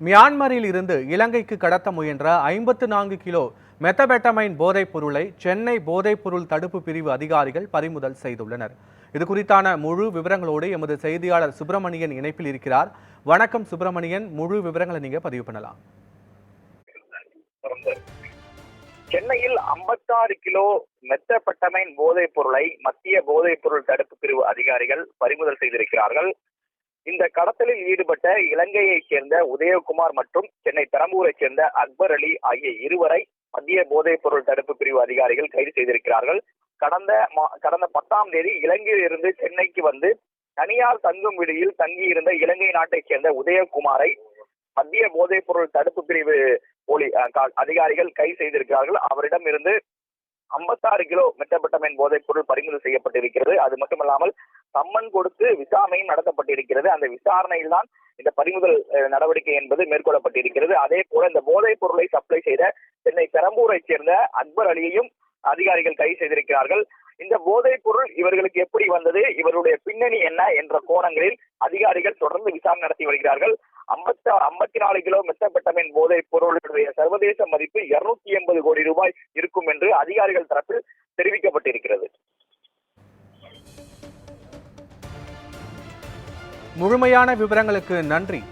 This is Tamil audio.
மியான்மரில் இருந்து இலங்கைக்கு கடத்த முயன்ற ஐம்பத்து நான்கு கிலோ மெத்தபெட்டமைன் போதைப் பொருளை சென்னை போதைப் பொருள் தடுப்பு பிரிவு அதிகாரிகள் பறிமுதல் செய்துள்ளனர். இது குறித்தான முழு விவரங்களோடு எமது செய்தியாளர் சுப்பிரமணியன் இணைப்பில் இருக்கிறார். வணக்கம் சுப்பிரமணியன். முழு விவரங்களை நீங்க பதிவு பண்ணலாம். சென்னையில் 56 கிலோ மெத்தப்பட்டமைன் போதைப் பொருளை மத்திய போதைப் பொருள் தடுப்பு பிரிவு அதிகாரிகள் பறிமுதல் செய்திருக்கிறார்கள். இந்த கடத்தலில் ஈடுபட்ட இலங்கையைச் சேர்ந்த உதயகுமார் மற்றும் சென்னை பெரம்பூரைச் சேர்ந்த அக்பர் அலி ஆகிய இருவரை மத்திய போதைப் பொருள் தடுப்பு பிரிவு அதிகாரிகள் கைது செய்திருக்கிறார்கள். கடந்த மா- கடந்த பத்தாம் தேதி இலங்கையில் இருந்து சென்னைக்கு வந்து தனியார் தங்கும் விடுதியில் தங்கியிருந்த இலங்கை நாட்டைச் சேர்ந்த உதயகுமாரை மத்திய போதைப் பொருள் தடுப்பு பிரிவு போலி அஹ், அதிகாரிகள் கைது செய்திருக்கிறார்கள். அவரிடம் இருந்து 56 கிலோ மெத்தப்பட்டமைன் போதைப் பொருள் பறிமுதல் செய்யப்பட்டிருக்கிறது. அது மட்டுமல்லாமல் சம்மன் கொடுத்து விசாரணையும் நடத்தப்பட்டிருக்கிறது. அந்த விசாரணையில் தான் இந்த பறிமுதல் நடவடிக்கை என்பது மேற்கொள்ளப்பட்டிருக்கிறது. அதே போல இந்த போதைப் பொருளை சப்ளை செய்த சென்னை பெரம்பூரைச் சேர்ந்த அக்பர் அலியையும் அதிகாரிகள் கைது செய்திருக்கிறார்கள். இந்த போதைப் பொருள் இவர்களுக்கு எப்படி வந்தது? இவருடைய பின்னணி என்ன? என்ற கோணங்களில் அதிகாரிகள் தொடர்ந்து விசாரணை நடத்தி வருகிறார்கள். ஐம்பத்தி ஐம்பத்தி நாலு கிலோ மெத்தப்பட்டமின் போதைப் பொருளுடைய சர்வதேச மதிப்பு இருநூத்தி எண்பது கோடி ரூபாய் இருக்கும் என்று அதிகாரிகள் தரப்பில் தெரிவிக்கப்பட்டிருக்கிறது. முழுமையான விவரங்களுக்கு நன்றி.